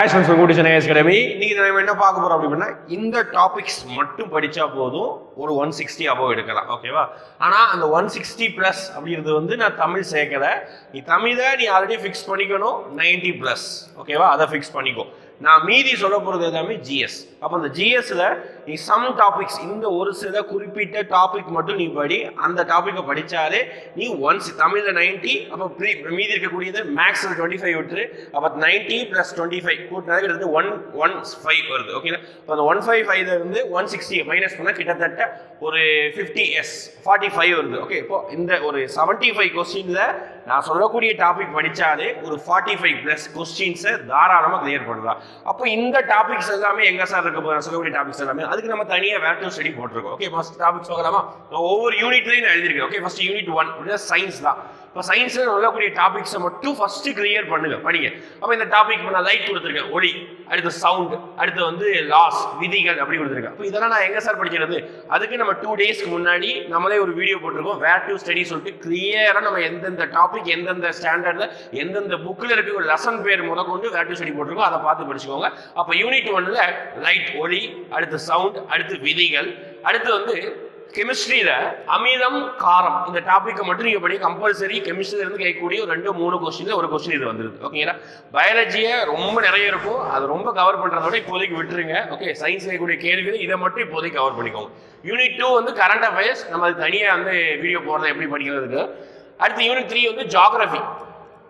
Patience கூட்டிஷன் academy இன்னைக்கு நம்ம என்ன பார்க்க போறோம் அப்படின்னா இந்த டாபிக்ஸ் மட்டும் படிச்சா போதும். ஒரு ஒன் சிக்ஸ்டி அபோவ் எடுக்கலாம். ஓகேவா ஆனா அந்த ஒன் சிக்ஸ்டி பிளஸ் அப்படிங்கிறது வந்து நான் தமிழ் சேர்க்கல. நீ தமிழை நீ ஆல்ரெடி ஃபிக்ஸ் பண்ணிக்கணும். நைன்டி பிளஸ் ஓகேவா அதை ஃபிக்ஸ் பண்ணிக்கோ. நான் மீதி சொல்ல போகிறது எல்லாமே ஜிஎஸ் அப்போ அந்த ஜிஎஸ்ல நீ சம் டாபிக்ஸ் இந்த ஒரு சில குறிப்பிட்ட டாபிக் மட்டும் நீ படி. அந்த டாப்பிக்கை படித்தாலே நீ ஒன்ஸ் தமிழில் நைன்டி அப்போ ப்ரீ மீதி இருக்கக்கூடியது மேக்ஸில் டுவெண்ட்டி ஃபைவ் விட்டுரு. அப்போ நைன்டி ப்ளஸ் டுவெண்ட்டி ஃபைவ் கூட்டினது எடுத்து ஒன் ஒன் ஃபைவ் வருது ஓகேங்களா இப்போ அந்த ஒன் ஃபைவ் ஃபைவ்ல இருந்து ஒன் சிக்ஸ்டி மைனஸ் பண்ணால் கிட்டத்தட்ட ஒரு ஃபிஃப்டி எஸ் ஃபார்ட்டி ஃபைவ் வருது. ஓகே இப்போ இந்த ஒரு செவன்ட்டி ஃபைவ் கொஸ்டினில் நான் சொல்லக்கூடிய டாபிக் படித்தாலே ஒரு ஃபார்ட்டி ஃபைவ் ப்ளஸ் கொஸ்டின்ஸை தாராளமாக கிளியர் பண்ணலாம். அப்போ இந்த டாபிக்ஸ் எல்லாமே எங்கே சார் இருக்க போகிற சொல்லக்கூடிய டாபிக்ஸ் எல்லாமே அதுக்கு நம்ம தனியாக வேர் ஸ்டடி போட்டிருக்கோம். ஓகே ஃபர்ஸ்ட் டாபிக்ஸ் பார்க்கலாமா? ஒவ்வொரு யூனிட்லையும் நான் எழுதியிருக்கேன். ஓகே ஃபஸ்ட் யூனிட் ஒன் அப்படின்னா சயின்ஸ் தான். இப்போ சயின்ஸில் சொல்லக்கூடிய டாபிக்ஸை மட்டும் ஃபஸ்ட்டு கிளியர் பண்ணுங்க படிங்க. அப்போ இந்த டாபிக் நான் லைட் கொடுத்துருக்கேன் ஒளி. அடுத்து சவுண்ட் அடுத்து வந்து லாஸ் விதிகள் அப்படி கொடுத்துருக்கேன். அப்போ இதெல்லாம் நான் எங்கே சார் படிக்கிறது? அதுக்கு நம்ம டூ டேஸ்க்கு முன்னாடி நம்மளே ஒரு வீடியோ போட்டிருக்கோம் வேர் டு ஸ்டடி சொல்லிட்டு கிளியராக நம்ம எந்தெந்த டாபிக் எந்தெந்த ஸ்டாண்டர்டில் எந்தெந்த புக்கில் இருக்க ஒரு லெசன் பேர் முத கொண்டு வேர் டு ஸ்டடி போட்டிருக்கோம் அதை பார்த்து படிச்சுக்கோங்க. அப்போ யூனிட் ஒன்னில் லைட் ஒளி அடுத்து சவுண்ட் அடுத்து விதிகள். அடுத்து வந்து கெமிஸ்ட்ரியில் அமிலம் காரம் இந்த டாப்பிக்கை மட்டும் நீங்கள் படி கம்பல்சரி கெமிஸ்ட்ரியிலேருந்து கேட்கக்கூடிய ஒரு ரெண்டு மூணு கொஸ்டின் ஒரு கொஸ்டின் இது வந்துருக்கு. ஓகேங்களா பயாலஜியை ரொம்ப நிறைய இருக்கும். அது ரொம்ப கவர் பண்ணுறதோட விட இப்போதைக்கு விட்டுருங்க. ஓகே சயின்ஸ் கேட்கக்கூடிய கேள்விகள் இதை மட்டும் இப்போதைக்கு கவர் பண்ணிக்கோங்க. யூனிட் டூ வந்து கரண்ட் அஃபேர்ஸ் நம்ம அது தனியாக வந்து வீடியோ போடுறது எப்படி படிக்கிறதுக்கு? அடுத்து யூனிட் த்ரீ வந்து ஜாகிரபி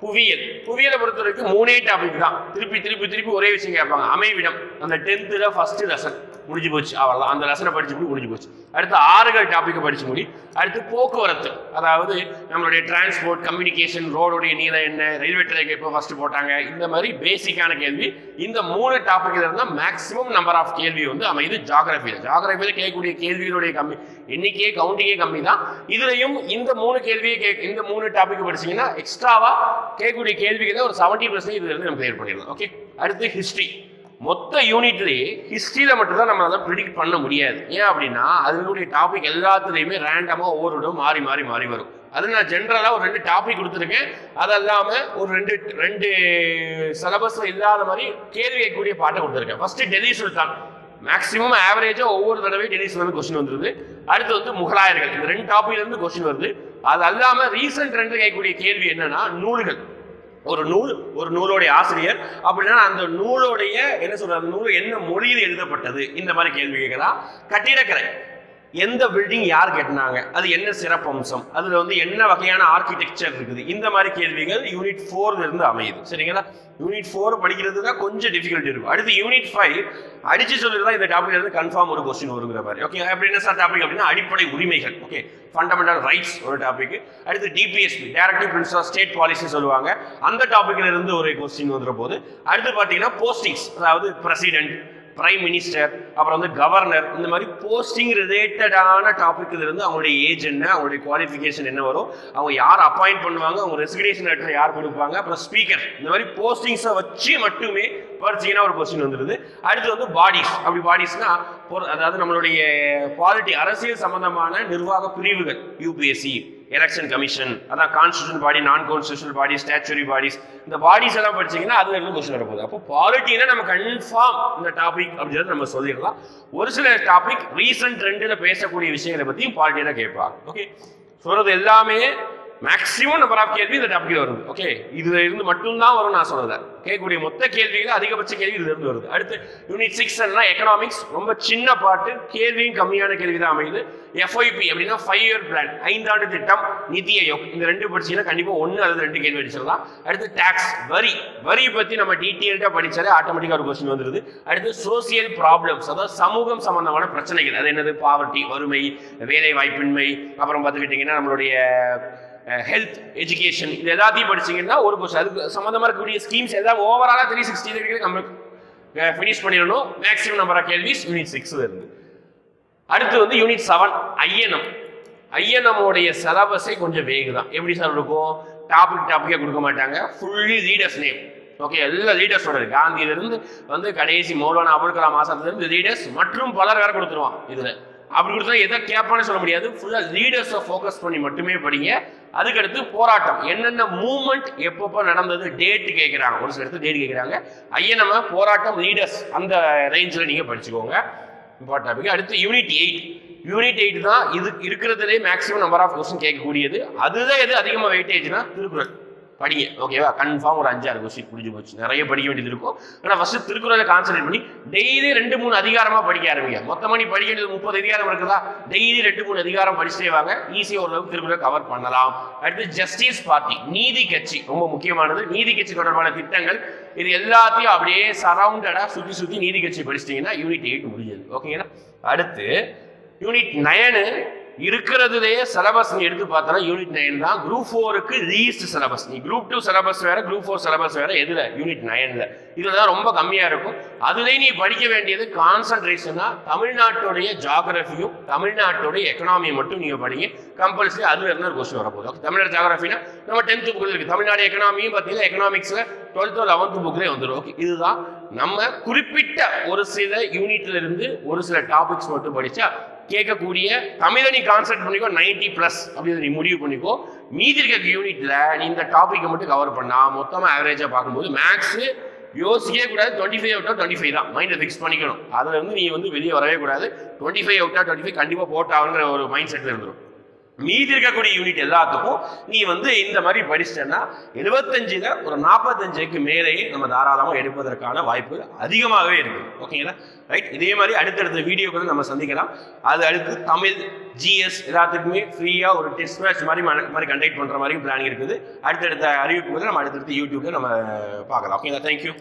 புவியியல். புவியியலை பொறுத்த வரைக்கும் மூணே டாபிக் தான். திருப்பி திருப்பி திருப்பி ஒரே விஷயம் கேட்பாங்க. அமைவிடம். அந்த டென்த்தில் ஃபஸ்ட்டு லெசன் முடிஞ்சு போச்சு. அவ்வளோதான் அந்த லெசனை படித்து முடி முடிஞ்சு போச்சு. அடுத்து ஆறுகள் டாப்பிக்கை படித்து முடி. அடுத்து போக்குவரத்து. அதாவது நம்மளுடைய டிரான்ஸ்போர்ட் கம்யூனிகேஷன் ரோடுடைய நீளம் என்ன ரயில்வே ட்ராக் எப்போ ஃபஸ்ட்டு போட்டாங்க? இந்த மாதிரி பேசிக்கான கேள்வி. இந்த மூணு டாப்பிக்கில் இருந்தால் மேக்ஸிமம் நம்பர் ஆஃப் கேள்வி வந்து அமைது ஜாகிரபியில் ஜாகிரபியில் கேட்கக்கூடிய கேள்விகளுடைய கம்மி. எண்ணிக்கையே கவுண்டிங்கே கம்மி தான். இதுலையும் இந்த மூணு கேள்வியை கே இந்த மூணு டாபிக் படிச்சீங்கன்னா எக்ஸ்ட்ராவாக கேட்கக்கூடிய கேள்விகளை ஒரு செவன்ட்டி பர்சன்ட் இதுலேருந்து நம்ம கிளியர் பண்ணிடலாம். ஓகே அடுத்து ஹிஸ்ட்ரி மொத்த யூனிட்லேயே ஹிஸ்ட்ரியில் மட்டும்தான் நம்ம அதை ப்ரிடிக்ட் பண்ண முடியாது. ஏன் அப்படின்னா அதனுடைய டாபிக் எல்லாத்துலேயுமே ரேண்டமாக ஒவ்வொரு இடம் மாறி மாறி மாறி வரும். அது நான் ஜென்ரலாக ஒரு ரெண்டு டாபிக் கொடுத்துருக்கேன். அது இல்லாமல் ஒரு ரெண்டு ரெண்டு சிலபஸில் இல்லாத மாதிரி கேள்வி கேட்கக்கூடிய பாட்டை கொடுத்துருக்கேன். ஃபஸ்ட்டு டெல்லி சுல்தான். மேக்ஸிமம் ஆவரேஜாக ஒவ்வொரு தடவை டெல்லி சுல்தான் கொஸ்டின் வந்துருது அடுத்து வந்து முகலாயர்கள். இந்த ரெண்டு டாபிக்ல கொஸ்டின் வருது. அது அல்லாமல் ரீசெண்ட் ரெண்டு கேட்கக்கூடிய கேள்வி என்னன்னா நூல்கள். ஒரு நூல் ஒரு நூலோடைய ஆசிரியர். அப்படின்னா அந்த நூலோடைய என்ன சொல்ற அந்த நூல் என்ன மொழியில் எழுதப்பட்டது? இந்த மாதிரி கேள்வி கேட்கலாம் கட்டிடக்கலை. எந்த பில்டிங் யார் கட்டினாங்க? அது என்ன சிறப்பம்சம் அதுல வந்து என்ன வகையான ஆர்கிடெக்சர் இருக்குது? இந்த மாதிரி கேள்விகள் யூனிட் ஃபோர்ல இருந்து அமையுது. சரிங்களா? யூனிட் ஃபோர் படிக்கிறது தான் கொஞ்சம் டிஃபிகல்ட்டி இருக்கும். அடுத்து யூனிட் ஃபைவ் அடிச்சு சொல்லிட்டு இந்த டாபிக்ல இருந்து கன்ஃபார்ம் ஒரு கொஸ்டின் வருங்கிற மாதிரி. ஓகே அப்படி என்ன சார் டாபிக் அப்படின்னா அடிப்படை உரிமைகள். ஓகே ஃபண்டமெண்டல் ரைட்ஸ் ஒரு டாபிக் அடுத்து DPSP directive principle state policy சொல்லுவாங்க. அந்த டாபிக்ல இருந்து ஒரு கொஸ்டின் வந்துற போது அடுத்து பார்த்தீங்கன்னா போஸ்டிங்ஸ் அதாவது பிரசிடென்ட் பிரைம் மினிஸ்டர் அப்புறம் வந்து கவர்னர் இந்த மாதிரி போஸ்டிங் ரிலேட்டடான டாபிக் இருந்து அவங்களுடைய ஏஜ் என்ன அவங்களுடைய குவாலிஃபிகேஷன் என்ன வரும் அவங்க யார் அப்பாயிண்ட் பண்ணுவாங்க அவங்க ரெசிக்னேஷன் லெட்டர் யார் கொடுப்பாங்க அப்புறம் ஸ்பீக்கர் இந்த மாதிரி போஸ்டிங்ஸை வச்சு மட்டுமே படிச்சீங்கன்னா ஒரு கொஸ்டின் வந்துருது. அடுத்து வந்து பாடிஸ் அப்படி பாடிஸ்னா அதாவது நம்மளுடைய பாலிட்டி அரசியல் சம்பந்தமான நிர்வாக பிரிவுகள் யூபிஎஸ்சி எலெக்ஷன் கமிஷன் அதான் கான்ஸ்டியூஷன் பாடி நான் கான்ஸ்டியூஷனல் பாடி ஸ்டாச்சுரி பாடிஸ் இந்த பாடிஸ் எல்லாம் படிச்சீங்கன்னா அதுல இருந்து கொஸ்டின் வரப்போகுது. அப்போ பாலிட்டினா நம்ம கன்ஃபார்ம் இந்த டாபிக் அப்படின்றத நம்ம சொல்லிடலாம். ஒரு சில டாபிக் ரீசன்ட் ட்ரெண்டில் பேசக்கூடிய விஷயங்களை பற்றியும் பாலிட்டியில கேட்பாங்க. ஓகே சொல்றது எல்லாமே மேக்ஸிமம் நம்பர் ஆஃப் கேள்வி இந்த டாபிக் வருது. ஓகே இதுல இருந்து மட்டும்தான் வரும் நான் சொன்னதை. கேட்கக்கூடிய மொத்த கேள்விகள் அதிகபட்ச கேள்வி இதுல இருந்து வருது. அடுத்து யூனிட் சிக்ஸ் எக்கனாமிக்ஸ் ரொம்ப சின்ன பாட்டு. கேள்வியும் கம்மியான கேள்வி தான் அமையுது. எஃப்ஐபி அப்படின்னா ஃபைவ் இயர் பிளான் ஐந்தாண்டு திட்டம் நிதி ஆயோக். இந்த ரெண்டு படிச்சீங்கன்னா கண்டிப்பா ஒன்று அல்லது ரெண்டு கேள்வி அடிச்சிடலாம். அடுத்து டாக்ஸ் வரி. வரி பத்தி நம்ம டீட்டெயில்டா படிச்சாலே ஆட்டோமேட்டிக்கா ஒரு கொஸ்டின் வந்துருது. அடுத்து சோசியல் ப்ராப்ளம்ஸ் அதாவது சமூகம் சம்பந்தமான பிரச்சனைகள். அது என்னது? பாவர்ட்டி வறுமை வேலை வாய்ப்பின்மை அப்புறம் பார்த்துக்கிட்டிங்கன்னா நம்மளுடைய ஹெல்த் எஜுகேஷன் இது எல்லாத்தையும் படிச்சீங்கன்னா ஒரு பர்சன் அதுக்கு சம்மந்தமாக இருக்கக்கூடிய ஸ்கீம்ஸ் எதாவது ஓவராலாக த்ரீ சிக்ஸ்டி டிகிரி நம்ம ஃபினிஷ் பண்ணிடணும். மேக்ஸிமம் நம்பர் ஆஃப் கேள்விஸ் யூனிட் சிக்ஸ் இருந்து. அடுத்து வந்து யூனிட் செவன் ஐஎன்எம் ஐஎன்எம்முடைய சிலபஸே கொஞ்சம் வேகு தான் எப்படி சார் இருக்கும்? டாபிக் டாப்பிக்கே கொடுக்க மாட்டாங்க. ஃபுல்லி லீடர்ஸ் நேம் ஓகே எல்லா லீடர்ஸோட இருக்கு. காந்தியிலிருந்து வந்து கடைசி மௌலான அபுல் கலாம் ஆசாத்லேருந்து லீடர்ஸ் மற்றும் பலர் வேற கொடுத்துருவான் இதில். அப்படி கொடுத்தா எதை கேட்பான்னு சொல்ல முடியாது. ஃபுல்லாக லீடர்ஸை ஃபோக்கஸ் பண்ணி மட்டுமே படிங்க. அதுக்கடுத்து போராட்டம். என்னென்ன மூமெண்ட் எப்பப்போ நடந்தது டேட் கேட்குறாங்க ஒரு சில இடத்துல டேட் கேட்குறாங்க ஐயா நம்ம போராட்டம் லீடர்ஸ் அந்த ரேஞ்சில் நீங்கள் படிச்சுக்கோங்க. இம்பார்ட்டன் டாபிக் அடுத்து யூனிட் எயிட் யூனிட் எயிட் தான் இது இருக்கிறதுலே மேக்ஸிமம் நம்பர் ஆஃப் கொஸ்டின் கேட்கக்கூடியது. அதுதான் எது? அதிகமாக வெயிட்டேஜ்னா திருக்குறள். படிங்க ஓகேவா கன்ஃபார்ம் ஒரு அஞ்சாறு கொஸ்டின் முடிஞ்சு போச்சு. நிறைய படிக்க வேண்டியது இருக்கும். ஆனால் ஃபஸ்ட்டு திருக்குறளை கான்சன்ட்ரேட் பண்ணி டெய்லி ரெண்டு மூணு அதிகாரமாக படிக்க ஆரம்பிங்க. மொத்தமாக நீ படிக்க வேண்டியது முப்பது அதிகாரம் இருக்குதா? டெய்லி ரெண்டு மூணு அதிகாரம் படிச்சுட்டே வாங்க. ஈஸியாக ஓரளவுக்கு திருக்குறளை கவர் பண்ணலாம். அடுத்து ஜஸ்டிஸ் பார்ட்டி நீதி கட்சி ரொம்ப முக்கியமானது. நீதி கட்சி தொடர்பான திட்டங்கள். இது எல்லாத்தையும் அப்படியே சரவுண்டடாக சுற்றி சுற்றி நீதி கட்சி படிச்சிட்டிங்கன்னா யூனிட் எயிட் முடிஞ்சது. ஓகேங்களா அடுத்து யூனிட் நயனு இருக்கிறதுலே சிலபஸ் நீ எடுத்து பார்த்தோன்னா யூனிட் நைன் தான். குரூப் ஃபோருக்கு லீஸ்ட் சிலபஸ் நீ குரூப் டூ சிலபஸ் வேற குரூப் ஃபோர் சிலபஸ் வேற எதுல? யூனிட் நைன்ல இதுல தான் ரொம்ப கம்மியா இருக்கும். அதுலேயே நீ படிக்க வேண்டியது கான்சன்ட்ரேஷனா தமிழ்நாட்டுடைய ஜாகிரபியும் தமிழ்நாட்டுடைய எக்கனாமியை மட்டும் நீங்க படிங்க. கம்பல்சரி அதுல இருந்து ஒரு கொஸ்டின் வரப்போகுது. Okay, தமிழ்நாடு ஜாகிரபினா நம்ம டென்த் புக்கில் இருக்கு. தமிழ்நாடு எக்கனாமியும் பார்த்தீங்கன்னா எக்கனாமிக்ஸ்ல டுவெல்த்தோ லெவன்த் புக்லேயே வந்துடும் ஓகே இதுதான் நம்ம குறிப்பிட்ட ஒரு சில யூனிட்ல இருந்து ஒரு சில டாபிக்ஸ் மட்டும் படிச்சா கேட்கக்கூடிய தமிழை நீ கான்சென்ட் பண்ணிக்கோ நைன்டி ப்ளஸ் அப்படின்னு நீ முடிவு பண்ணிக்கோ. மீதி இருக்க யூனிட்ல நீ இந்த டாப்பிக்கை மட்டும் கவர் பண்ணா மொத்தமாக ஆவரேஜாக பார்க்கும்போது மேக்ஸ் யோசிக்கவே கூடாது. டுவெண்ட்டி ஃபைவ் அவுட்டா டுவெண்ட்டி ஃபைவ் தான் மைண்டை ஃபிக்ஸ் பண்ணிக்கணும். அதில் வந்து நீ வந்து வெளியே வரவே கூடாது. டுவெண்ட்டி ஃபைவ் அவுட்டா டுவெண்ட்டி ஃபைவ் கண்டிப்பாக போட்டாங்கிற ஒரு மைண்ட் செட்டில் இருந்துடும் மீதி இருக்கக்கூடிய யூனிட் எல்லாத்துக்கும் நீ வந்து இந்த மாதிரி படிச்சிட்டேன்னா எழுபத்தஞ்சில் ஒரு நாற்பத்தஞ்சுக்கு மேலேயே நம்ம தாராளமாக எடுப்பதற்கான வாய்ப்பு அதிகமாகவே இருக்குது ஓகேங்களா ரைட் இதே மாதிரி அடுத்தடுத்த வீடியோக்களை நம்ம சந்திக்கலாம். அது அடுத்து தமிழ் ஜிஎஸ் எல்லாத்துக்குமே ஃப்ரீயாக ஒரு டெஸ்ட் மேட்ச் மாதிரி மாதிரி கண்டக்ட் பண்ணுற மாதிரி பிளானிங் இருக்குது. அடுத்தடுத்த அறிவிப்புகளை நம்ம அடுத்தடுத்து யூடியூப்பில் நம்ம பார்க்கலாம். ஓகேங்களா தேங்க்யூ